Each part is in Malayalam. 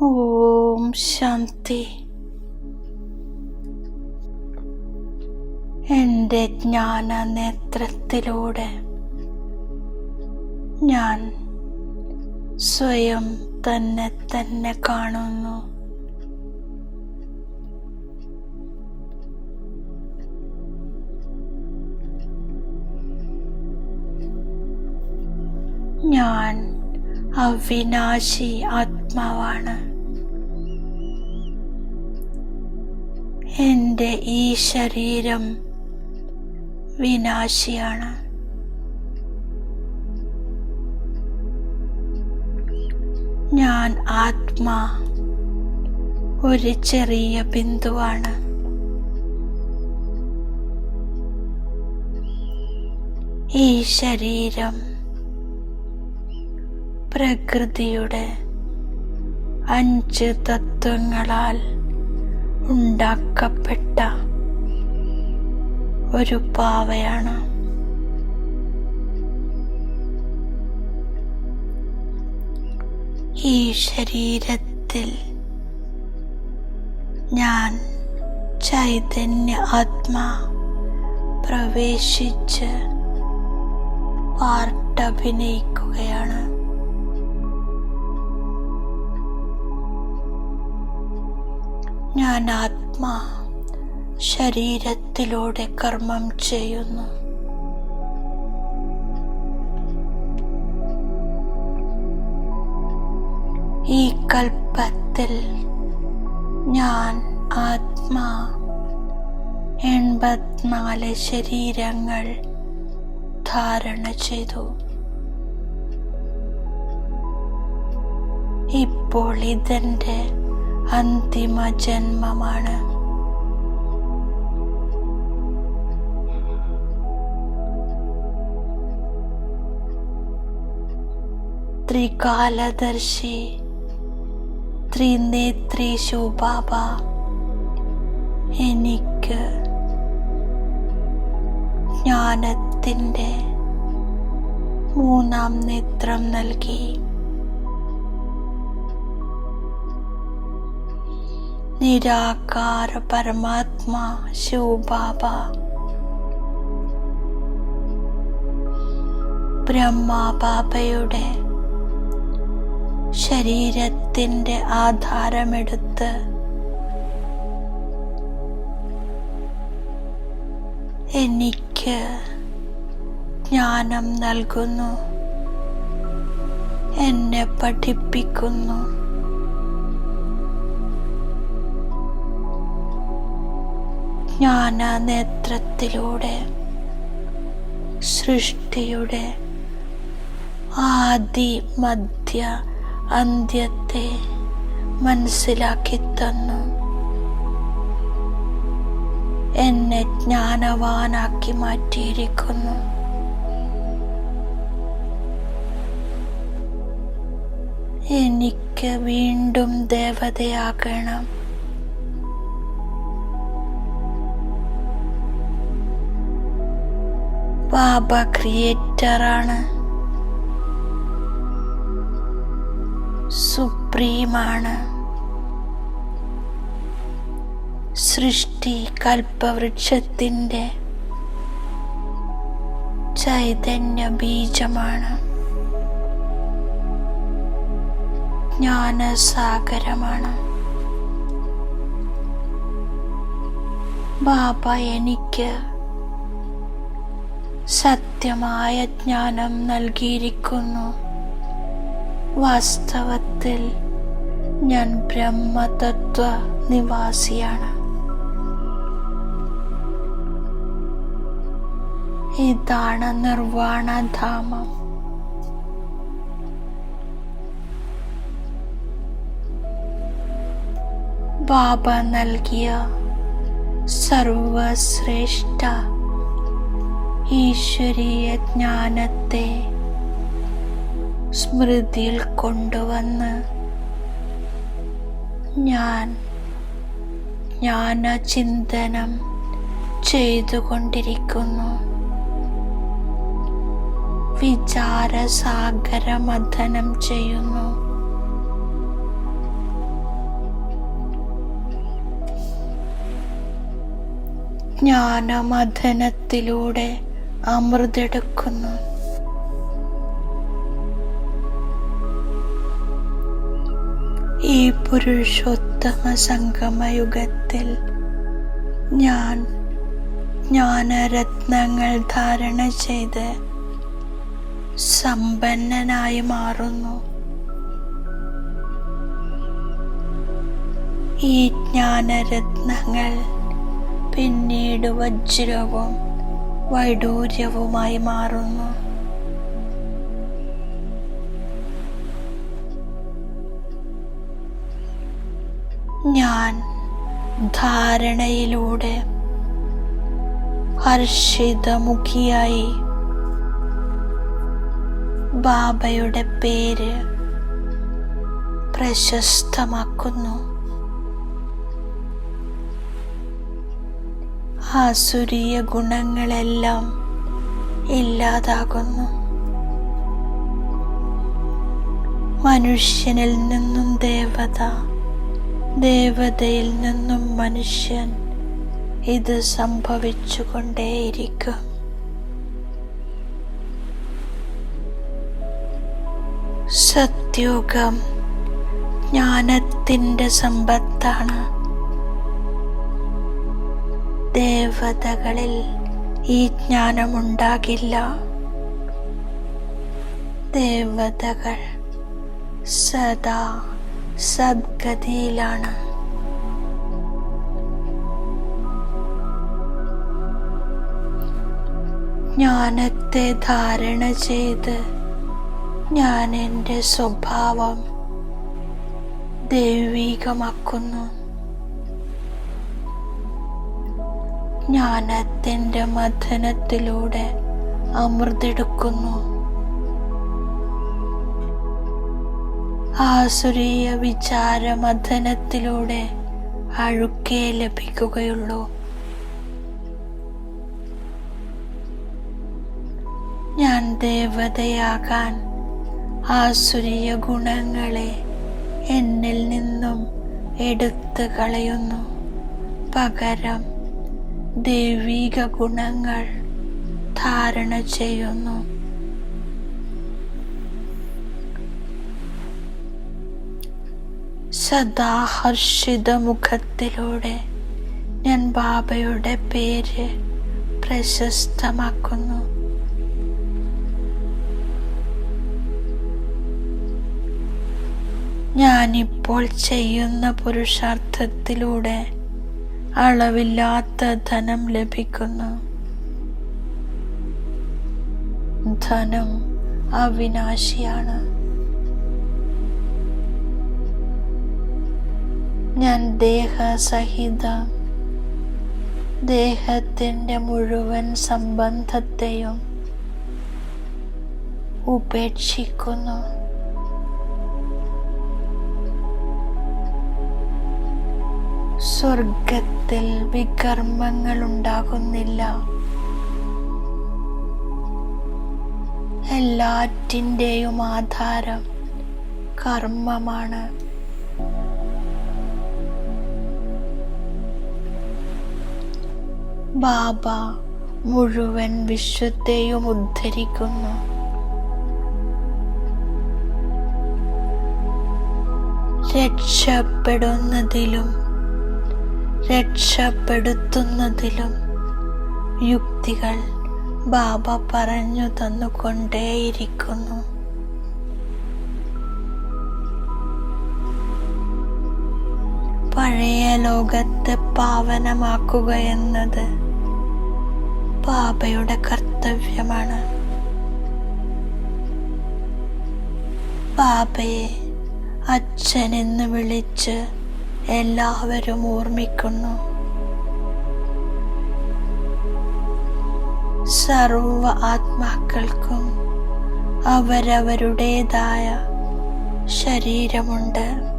ഓം ശാന്തി. എന്റെ ജ്ഞാന നേത്രത്തിലൂടെ ഞാൻ സ്വയം തന്നെ തന്നെ കാണുന്നു. ഞാൻ അവിനാശി ആത്മാവാണ്. എന്റെ ഈ ശരീരം വിനാശിയാണ്. ഞാൻ ആത്മാ ഒരു ചെറിയ ബിന്ദുവാണ്. ഈ ശരീരം പ്രകൃതിയുടെ അഞ്ച് തത്വങ്ങളാൽ ഉണ്ടാക്കപ്പെട്ട ഒരു പാവയാണ്. ഈ ശരീരത്തിൽ ഞാൻ ചൈതന്യ ആത്മാ പ്രവേശിച്ച് പാർട്ടഭിനയിക്കുകയാണ്. ഞാൻ ആത്മാ ശരീരത്തിലൂടെ കർമ്മം ചെയ്യുന്നു. ഈ കൽപ്പത്തിൽ ഞാൻ ആത്മാ. എൺപത്തിനാല് ശരീരങ്ങൾ ധാരണ ചെയ്തു. ഇപ്പോൾ ഇതെന്റെ അന്തിമ ജന്മമാണ് ത്രികാലദർശി ത്രിനേത്രി ശോഭാബ എനിക്ക് ജ്ഞാനത്തിന്റെ മൂന്നാം നേത്രം നൽകി. നിരാകാര പരമാത്മാ ശിവബാബ. ബ്രഹ്മാബാബയുടെ ശരീരത്തിന്റെ ആധാരമെടുത്ത് എനിക്ക് ജ്ഞാനം നൽകുന്നു എന്നെ പഠിപ്പിക്കുന്നു. ജ്ഞാന നേത്രത്തിലൂടെ സൃഷ്ടിയുടെ ആദി മധ്യ അന്ത്യത്തെ മനസ്സിലാക്കി തന്നു. എന്നെ ജ്ഞാനവാനാക്കി മാറ്റിയിരിക്കുന്നു. എനിക്ക് വീണ്ടും ദേവതയാകണം. ബാബ ക്രിയേറ്ററാണ്. സുപ്രീമാണ്. സൃഷ്ടി കൽപ്പവൃക്ഷത്തിന്റെ ചൈതന്യ ബീജമാണ്. ജ്ഞാനസാഗരമാണ്. ബാബ എനിക്ക് സത്യമായ ജ്ഞാനം നൽകിയിരിക്കുന്നു. വാസ്തവത്തിൽ ഞാൻ ബ്രഹ്മതത്വ നിവാസിയാണ്. ഇതാണ് നിർവാണധാമം ബാബ നൽകിയ സർവശ്രേഷ്ഠ ഈശ്വരീയ ജ്ഞാനത്തെ സ്മൃതിയിൽ കൊണ്ടുവന്ന് ഞാൻ ജ്ഞാനചിന്തനം ചെയ്തുകൊണ്ടിരിക്കുന്നു. വിചാരസാഗരമഥനം ചെയ്യുന്നു. ജ്ഞാനമഥനത്തിലൂടെ അമൃതെടുക്കുന്നു. ഈ പുരുഷോത്തമ സംഗമയുഗത്തിൽ ഞാൻ ജ്ഞാനരത്നങ്ങൾ ധാരണ ചെയ്ത് സമ്പന്നനായി മാറുന്നു. ഈ ജ്ഞാനരത്നങ്ങൾ പിന്നീട് വജ്രവും വൈഡൂര്യവുമായി മാറുന്നു. ഞാൻ ധാരണയിലൂടെ ഹർഷിതമുഖിയായി ബാബയുടെ പേര് പ്രശസ്തമാക്കുന്നു. ആസുരീയ ഗുണങ്ങളെല്ലാം ഇല്ലാതാകുന്നു. മനുഷ്യനിൽ നിന്നും ദേവത ദേവതയിൽ നിന്നും മനുഷ്യൻ ഇത് സംഭവിച്ചുകൊണ്ടേയിരിക്കും. സത്യുഗം ജ്ഞാനത്തിന്റെ സമ്പത്താണ്. ദേവതകളിൽ ഈ ജ്ഞാനമുണ്ടാകില്ല. ദേവതകൾ സദാ സദ്ഗതിയിലാണ്. ജ്ഞാനത്തെ ധാരണ ചെയ്ത് ഞാൻ എന്റെ സ്വഭാവം ദൈവികമാക്കുന്നു. ജ്ഞാനത്തിന്റെ മഥനത്തിലൂടെ അമൃതെടുക്കുന്നു. ആസുരീയ വിചാര മഥനത്തിലൂടെ അഴുക്കേ ലഭിക്കുകയുള്ളൂ. ഞാൻ ദേവതയാകാൻ ആസുരീയ ഗുണങ്ങളെ എന്നിൽ നിന്നും എടുത്തു കളയുന്നു പകരം ദൈവിക ഗുണങ്ങൾ ധാരണ ചെയ്യുന്നു. സദാഹർഷിത മുഖത്തിലൂടെ ഞാൻ ബാബയുടെ പേര് പ്രശസ്തമാക്കുന്നു. ഞാനിപ്പോൾ ചെയ്യുന്ന പുരുഷാർത്ഥത്തിലൂടെ അളവില്ലാത്ത ധനം ലഭിക്കുന്നു. ധനം അവിനാശിയാണ്. ഞാൻ ദേഹസഹിത ദേഹത്തിന്റെ മുഴുവൻ സംബന്ധത്തെയും ഉപേക്ഷിക്കുന്നു. സ്വർഗത്തിൽ വികർമ്മങ്ങൾ ഉണ്ടാകുന്നില്ല എല്ലാറ്റിന്റെയും ആധാരം കർമ്മമാണ്. ബാബ മുഴുവൻ വിശ്വത്തെയും ഉദ്ധരിക്കുന്നു. രക്ഷപ്പെടുന്നതിലും രക്ഷപ്പെടുത്തുന്നതിലും യുക്തികൾ ബാബ പറഞ്ഞു തന്നുകൊണ്ടേയിരിക്കുന്നു. പഴയ ലോകത്തെ പാവനമാക്കുക എന്നത് ബാബയുടെ കർത്തവ്യമാണ്. ബാബയെ അച്ഛനെന്ന് വിളിച്ച് എല്ലാവരും ഓർമ്മിക്കുന്നു. സർവ ആത്മാക്കൾക്കും അവരവരുടേതായ ശരീരമുണ്ട്.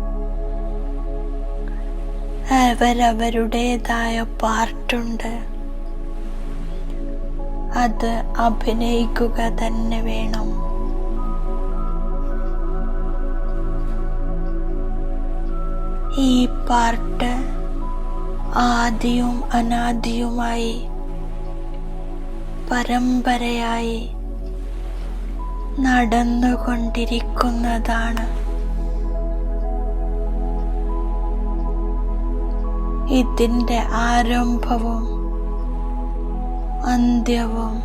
അവരവരുടേതായ പാർട്ടുണ്ട്. അത് അഭിനയിക്കുക തന്നെ വേണം. ഈ പാർട്ട് ആദിയും അനാദിയുമായി പരമ്പരയായി നടന്നുകൊണ്ടിരിക്കുന്നതാണ്. ഇതിന്റെ ആരംഭവും അന്ത്യവും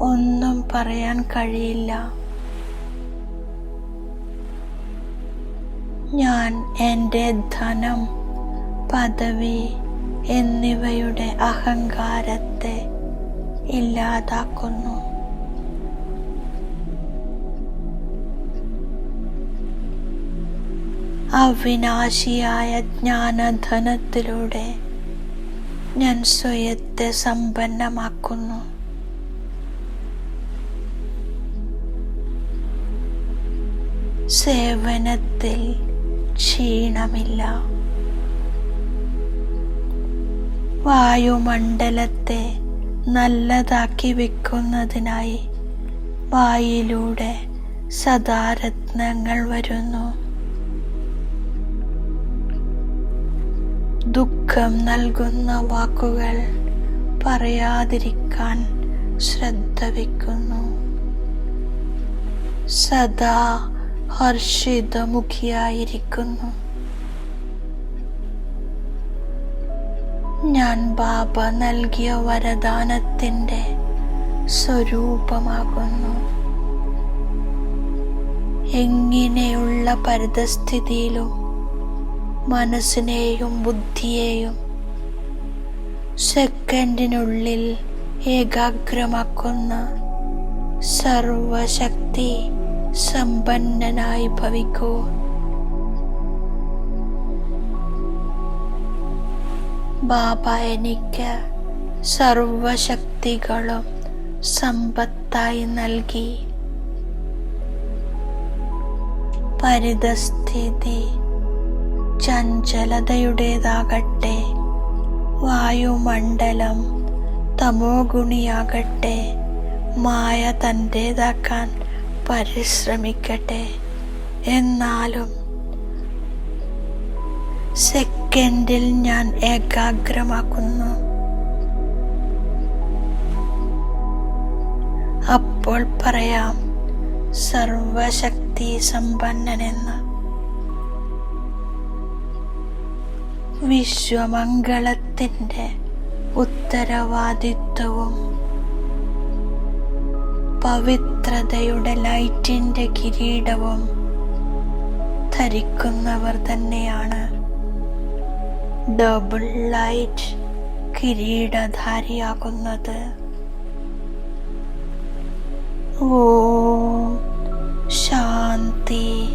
ഒന്നും പറയാൻ കഴിയില്ല. ഞാൻ എന്റെ ധനം പദവി എന്നിവയുടെ അഹങ്കാരത്തെ ഇല്ലാതാക്കുന്നു. അവിനാശിയായ ജ്ഞാനധനത്തിലൂടെ ഞാൻ സ്വയത്തെ സമ്പന്നമാക്കുന്നു. സേവനത്തിൽ ക്ഷീണമില്ല. വായുമണ്ഡലത്തെ നല്ലതാക്കി വെക്കുന്നതിനായി വായിലൂടെ സദാരത്നങ്ങൾ വരുന്നു. ദുഃഖം നൽകുന്ന വാക്കുകൾ പറയാതിരിക്കാൻ ശ്രദ്ധ വയ്ക്കുന്നു. സദാ ഹർഷിതമുഖിയായിരിക്കുന്നു. ഞാൻ ബാബ നൽകിയ വരദാനത്തിന്റെ സ്വരൂപമാകുന്നു. എങ്ങനെയുള്ള പരിതസ്ഥിതിയിലും മനസ്സിനെയും ബുദ്ധിയെയും സെക്കൻഡിനുള്ളിൽ ഏകാഗ്രമാക്കുന്ന സർവശക്തി സമ്പന്നനായി ഭവിക്കൂ. ബാബ എനിക്ക് സർവശക്തികളും സമ്പത്തായി നൽകി. പരിതസ്ഥിതി ചഞ്ചലതയുടേതാകട്ടെ വായുമണ്ഡലം തമോ ഗുണിയാകട്ടെ മായ തന്റേതാക്കാൻ പരിശ്രമിക്കട്ടെ. എന്നാലും സെക്കൻഡിൽ ഞാൻ ഏകാഗ്രമാക്കുന്നു. അപ്പോൾ പറയാം സർവശക്തി സമ്പന്നനെന്ന്. വിശ്വമംഗളത്തിന്റെ ഉത്തരവാദിത്വവും പവിത്രതയുടെ ലൈറ്റിന്റെ കിരീടവും ധരിക്കുന്നവർ തന്നെയാണ്. ഡബിൾ ലൈറ്റ് കിരീടധാരിയാകുന്നത്. ഓ ശാന്തി.